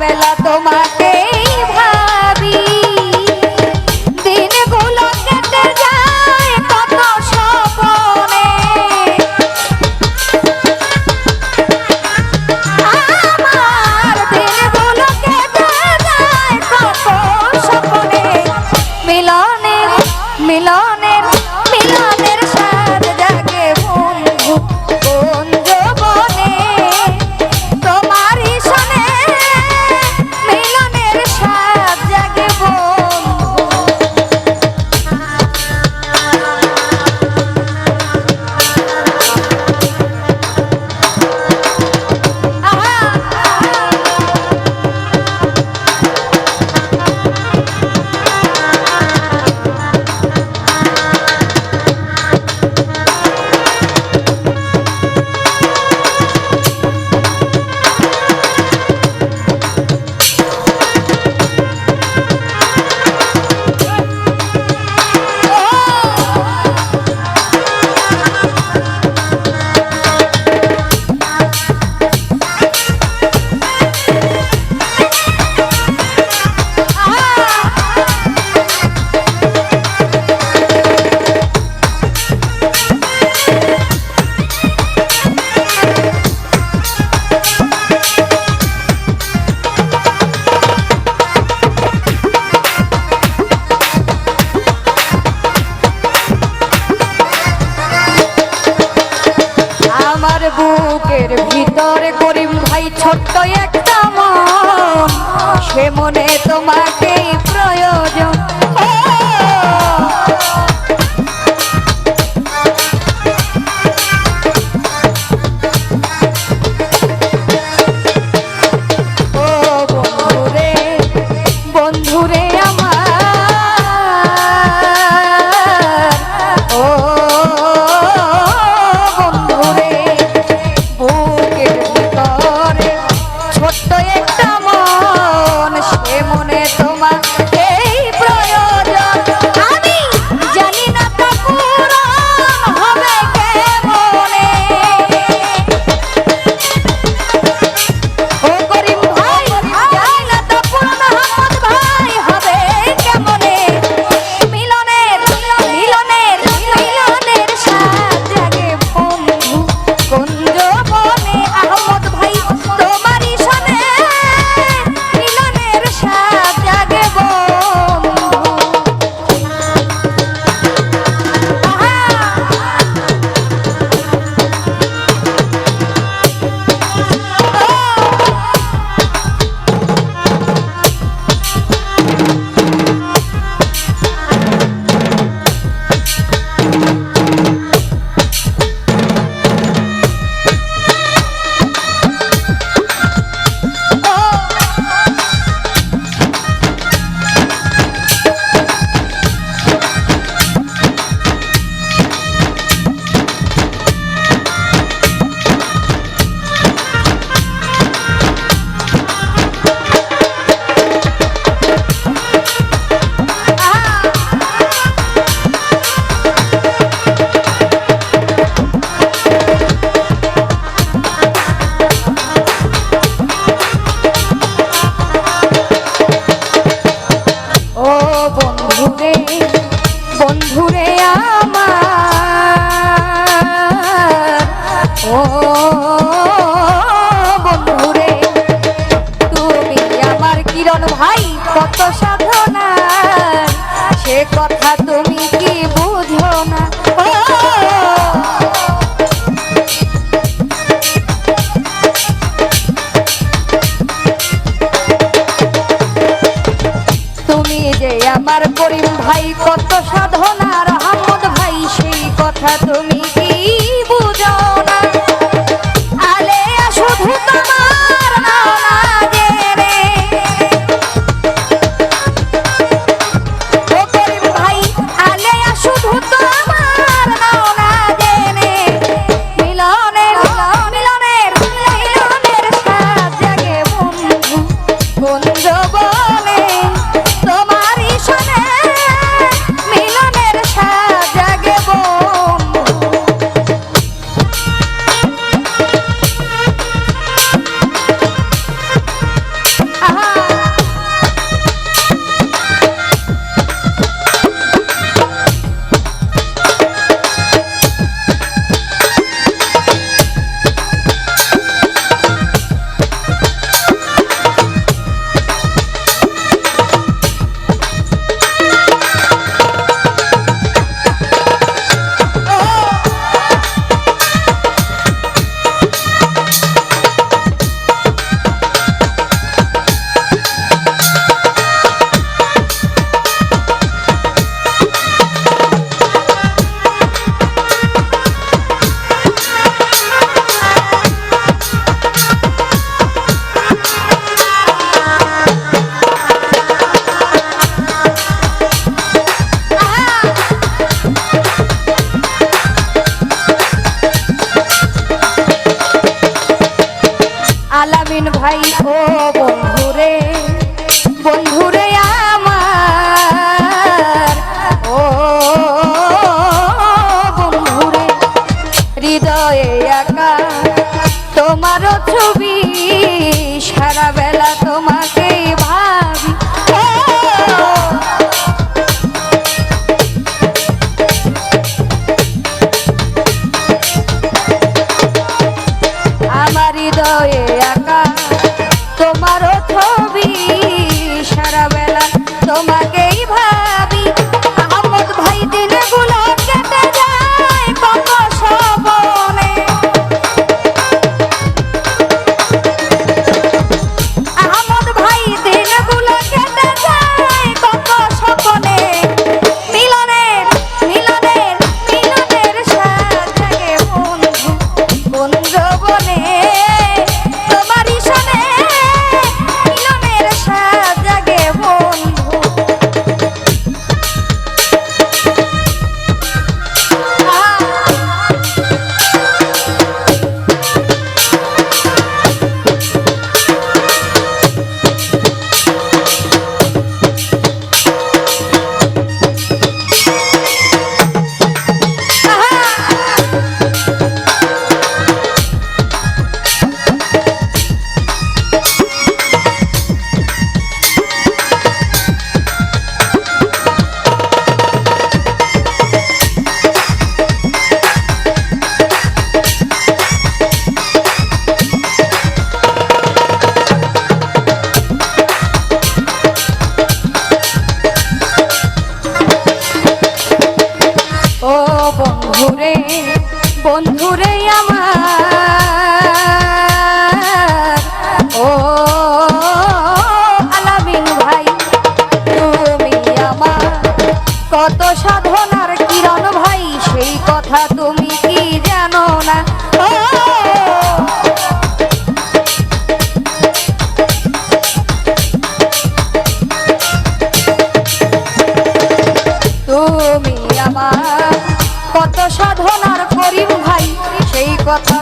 pela tomar মনে বন্ধুরে বন্ধুরে আমার poco.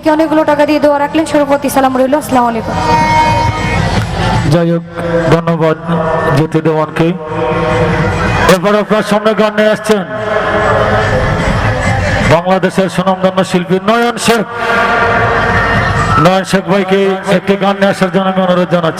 ভাইকে অনেকগুলো টাকা দিয়ে দোয়া রাখলেন। সর্বপতি সালাম রইল। আসসালাম আলাইকুম। যাই হোক, ধন্যবাদ জ্যোতি দেওয়ানকে। এরপর আপনার সামনে গান নিয়ে আসছেন বাংলাদেশের সুনামধন্য শিল্পী নয়ন শেখ। নয়ন শেখ ভাইকে একটি গান নিয়ে আসার জন্য আমি অনুরোধ জানাচ্ছি।